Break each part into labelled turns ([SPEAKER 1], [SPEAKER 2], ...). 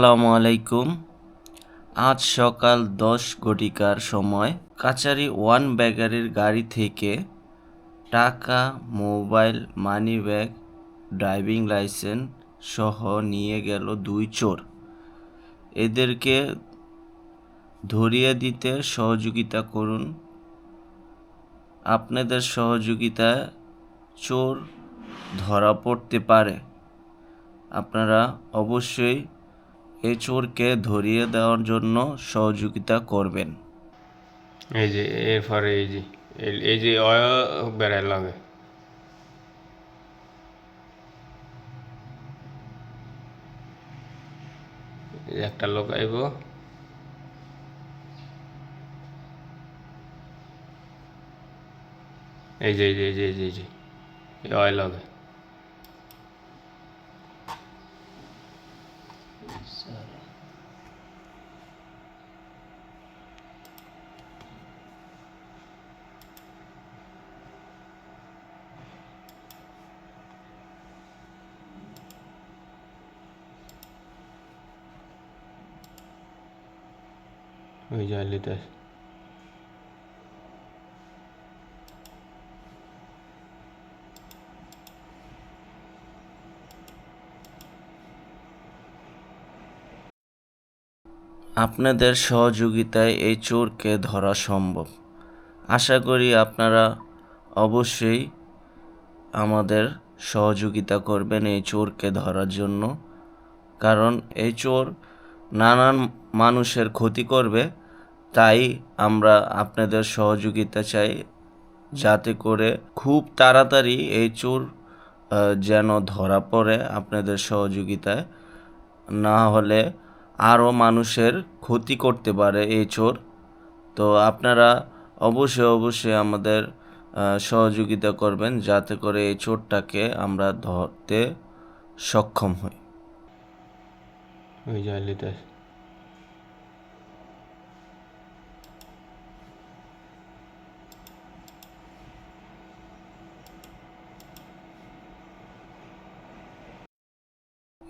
[SPEAKER 1] আসসালামু আলাইকুম। আজ সকাল দশ ঘটিকার সময় কাচারি ওয়ান ব্যাগারের গাড়ি থেকে টাকা, mobile, money bag, driving licence সহ নিয়ে গেল দুই চোর। এদেরকে ধরিয়ে দিতে সহযোগিতা করুন। আপনাদের সহযোগিতা চোর ধরা পড়তে পারে। আপনারা অবশ্যই এই চোরকে ধরিয়ে দেওয়ার জন্য সহযোগিতা করবেন।
[SPEAKER 2] এই যে এরপরে এই যে, এই- যে অয় বেড়ায় লাগে। একটা লোক আইব। এই যে এই যে এই যে এই যে অয় লাগে। ওই যে আলিতে
[SPEAKER 1] আপনাদের সহযোগিতায় এই চোরকে ধরা সম্ভব। আশা করি আপনারা অবশ্যই আমাদের সহযোগিতা করবেন এই চোরকে ধরার জন্য। কারণ এই চোর নানান মানুষের ক্ষতি করবে। তাই আমরা আপনাদের সহযোগিতা চাই যাতে করে খুব তাড়াতাড়ি এই চোর যেন ধরা পড়ে আপনাদের সহযোগিতায়। না হলে আরও মানুষের ক্ষতি করতে পারে এই চোর। তো আপনারা অবশ্যই অবশ্যই আমাদের সহযোগিতা করবেন যাতে করে এই চোরটাকে আমরা ধরতে সক্ষম হই।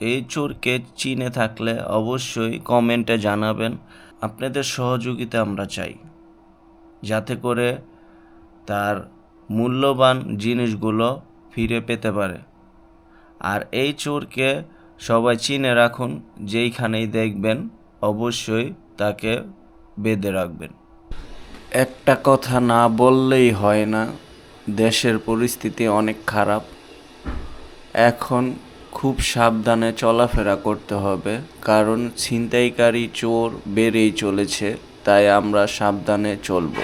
[SPEAKER 1] এই চোরকে চিনে থাকলে অবশ্যই কমেন্টে জানাবেন। আপনাদের সহযোগিতা আমরা চাই। যাতে করে তার মূল্যবান জিনিসগুলো ফিরে পেতে পারে। আর এই চোরকে সবাই চিনে রাখুন, যেইখানেই দেখবেন অবশ্যই তাকে বেঁধে রাখবেন। একটা কথা না বললেই হয় না, দেশের পরিস্থিতি অনেক খারাপ। এখন খুব সাবধানে চলাফেরা করতে হবে কারণ ছিনতাইকারী চোর বেড়েই চলেছে তাই আমরা সাবধানে চলবো।